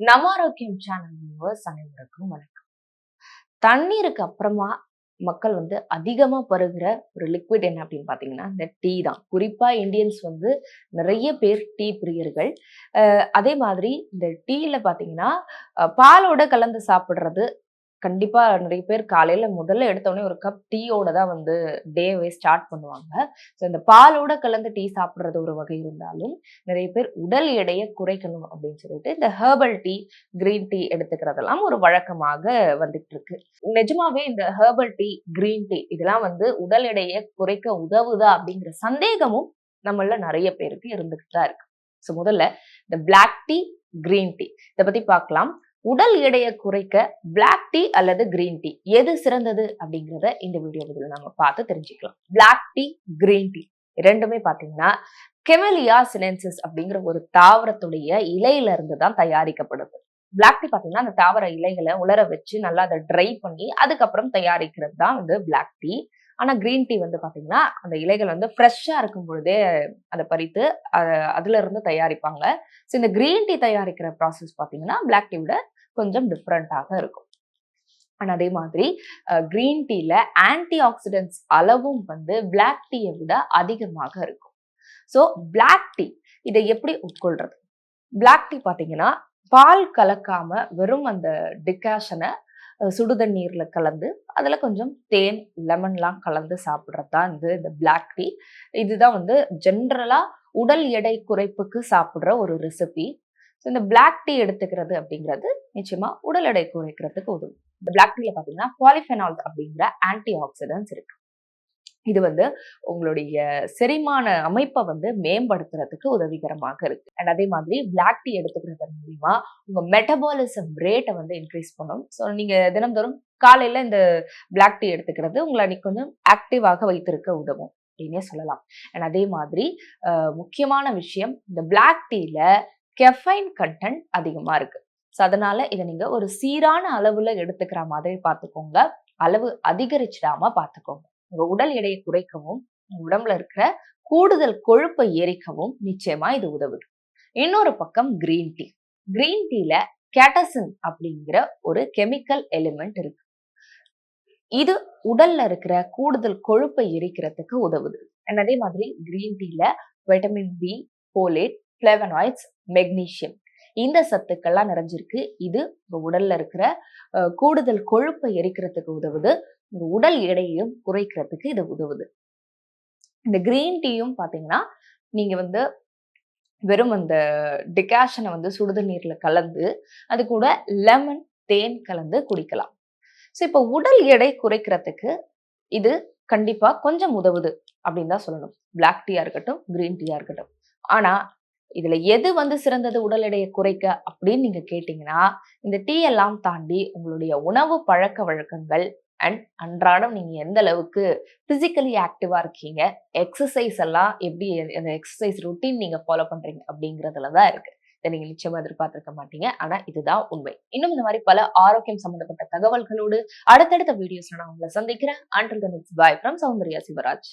நம்ம ஆரோக்கியம் channel viewers அனைவருக்கும் வணக்கம். தண்ணீருக்கு அப்புறமா மக்கள் வந்து அதிகமாக பருகிற ஒரு லிக்விட் என்ன அப்படின்னு பார்த்தீங்கன்னா இந்த டீ தான். குறிப்பாக இந்தியன்ஸ் வந்து நிறைய பேர் டீ பிரியர்கள். அதே மாதிரி இந்த டீயில் பார்த்தீங்கன்னா பாலோட கலந்து சாப்பிட்றது கண்டிப்பா நிறைய பேர் காலையில முதல்ல எடுத்தோடனே ஒரு கப் டீயோட தான் வந்து டேவே ஸ்டார்ட் பண்ணுவாங்க. ஸோ இந்த பாலோட கலந்து டீ சாப்பிட்றது ஒரு வகை இருந்தாலும் நிறைய பேர் உடல் எடையை குறைக்கணும் அப்படின்னு சொல்லிட்டு இந்த ஹெர்பல் டீ கிரீன் டீ எடுத்துக்கிறதெல்லாம் ஒரு வழக்கமாக வந்துட்டு இருக்கு நிஜமாவே இந்த ஹெர்பல் டீ கிரீன் டீ இதெல்லாம் வந்து உடல் எடையை குறைக்க உதவுதா அப்படிங்கிற சந்தேகமும் நம்மள நிறைய பேருக்கு இருந்துகிட்டு தான் இருக்கு. ஸோ முதல்ல இந்த பிளாக் டீ கிரீன் டீ இதை பத்தி பார்க்கலாம். உடல் எடையை குறைக்க பிளாக் டீ அல்லது கிரீன் டீ எது சிறந்தது அப்படிங்கிறத இந்த வீடியோவில் நம்ம பார்த்து தெரிஞ்சுக்கலாம். பிளாக் டீ கிரீன் டீ ரெண்டுமே பார்த்தீங்கன்னா கெமலியா சினென்சிஸ் அப்படிங்கிற ஒரு தாவரத்துடைய இலையில இருந்து தான் தயாரிக்கப்படுது. பிளாக் டீ பார்த்தீங்கன்னா அந்த தாவர இலைகளை உலர வச்சு நல்லா அதை ட்ரை பண்ணி அதுக்கப்புறம் தயாரிக்கிறது தான் வந்து பிளாக் டீ ஆனால் கிரீன் டீ வந்து பார்த்தீங்கன்னா அந்த இலைகள் வந்து ஃப்ரெஷ்ஷாக இருக்கும் பொழுதே அதை பறித்து அதுல இருந்து தயாரிப்பாங்க. ஸோ இந்த கிரீன் டீ தயாரிக்கிற ப்ராசஸ் பார்த்தீங்கன்னா பிளாக் டீ விட கொஞ்சம் டிஃப்ரெண்ட்டாக இருக்கும். அண்ட் அதே மாதிரி கிரீன் டீல ஆன்டி ஆக்சிடென்ட்ஸ் அளவும் வந்து பிளாக் டீயை விட அதிகமாக இருக்கும். ஸோ பிளாக் டீ இதை எப்படி உட்கொள்றது? பிளாக் டீ பார்த்தீங்கன்னா பால் கலக்காம வெறும் அந்த டிகாஷனை சுடுதண்ணீரில் கலந்து அதில் கொஞ்சம் தேன் லெமன்லாம் கலந்து சாப்பிட்றது தான் வந்து இந்த பிளாக் டீ இதுதான் வந்து ஜென்ரலாக உடல் எடை குறைப்புக்கு சாப்பிட்ற ஒரு ரெசிபி ஸோ இந்த பிளாக் டீ எடுத்துக்கிறது அப்படிங்கிறது நிச்சயமா உடல் எடை குறைக்கிறதுக்கு உதவும். இந்த பிளாக் டீல பார்த்தீங்கன்னா பாலிஃபெனால்ஸ் அப்படிங்கிற ஆன்டி ஆக்சிடென்ட்ஸ் இருக்கு. இது வந்து உங்களுடைய செரிமான அமைப்பை வந்து மேம்படுத்துறதுக்கு உதவிகரமாக இருக்கு. அண்ட் அதே மாதிரி பிளாக் டீ எடுத்துக்கிறது மூலியமா உங்க மெட்டபாலிசம் ரேட்டை வந்து இன்க்ரீஸ் பண்ணும். ஸோ நீங்க தினம்தோறும் காலையில இந்த பிளாக் டீ எடுத்துக்கிறது உங்களை அன்னைக்கு கொஞ்சம் ஆக்டிவாக வைத்திருக்க உதவும் அப்படின்னே சொல்லலாம். அண்ட் அதே மாதிரி முக்கியமான விஷயம் இந்த பிளாக் டீல கெஃபைன் கண்டென்ட் அதிகமாக இருக்கு. ஸோ அதனால இதை நீங்கள் ஒரு சீரான அளவில் எடுத்துக்கிற மாதிரி பார்த்துக்கோங்க அளவு அதிகரிச்சிடாம பார்த்துக்கோங்க உங்கள் உடல் எடையை குறைக்கவும் உடம்புல இருக்கிற கூடுதல் கொழுப்பை எரிக்கவும் நிச்சயமா இது உதவுது. இன்னொரு பக்கம் கிரீன் டீ கிரீன் டீல கேட்டசின் அப்படிங்கிற ஒரு கெமிக்கல் எலிமெண்ட் இருக்கு. இது உடல்ல இருக்கிற கூடுதல் கொழுப்பை எரிக்கிறதுக்கு உதவுது. அதே மாதிரி கிரீன் டீல vitamin B folate flavonoids magnesium இந்த சத்துக்கள்லாம் நிறைஞ்சிருக்கு. இது உங்கள் உடல்ல இருக்கிற கூடுதல் கொழுப்பை எரிக்கிறதுக்கு உதவுது. உங்க உடல் எடையையும் குறைக்கிறதுக்கு இது உதவுது. இந்த கிரீன் டீயும் பார்த்தீங்கன்னா நீங்கள் வந்து வெறும் அந்த டிகாஷனை வந்து சுடுதண்ணீரில் கலந்து அது கூட லெமன் தேன் கலந்து குடிக்கலாம். ஸோ இப்போ உடல் எடை குறைக்கிறதுக்கு இது கண்டிப்பாக கொஞ்சம் உதவுது. அப்படின்னு தான் சொல்லணும். பிளாக் டீயாக இருக்கட்டும் கிரீன் டீயாக இருக்கட்டும். ஆனால் இதுல எது வந்து சிறந்தது உடல் எடையை குறைக்க அப்படின்னு நீங்க கேட்டீங்கன்னா இந்த டீ எல்லாம் தாண்டி உங்களுடைய உணவு பழக்க வழக்கங்கள் அண்ட் அன்றாடம் நீங்க எந்த அளவுக்கு பிசிக்கலி ஆக்டிவா இருக்கீங்க எக்ஸசைஸ் எல்லாம் எப்படி அந்த எக்ஸசைஸ் ரொட்டீன் நீங்க ஃபாலோ பண்றீங்க அப்படிங்கறதுல தான் இருக்கு. இதை நீங்க நிச்சயமா எதிர்பார்த்திருக்க மாட்டீங்க. ஆனா இதுதான் உண்மை. இன்னும் இந்த மாதிரி பல ஆரோக்கியம் சம்பந்தப்பட்ட தகவல்களோடு அடுத்தடுத்த வீடியோஸ் நான் உங்களை சந்திக்கிறேன். Until the next bye from Soundarya Sivaraj.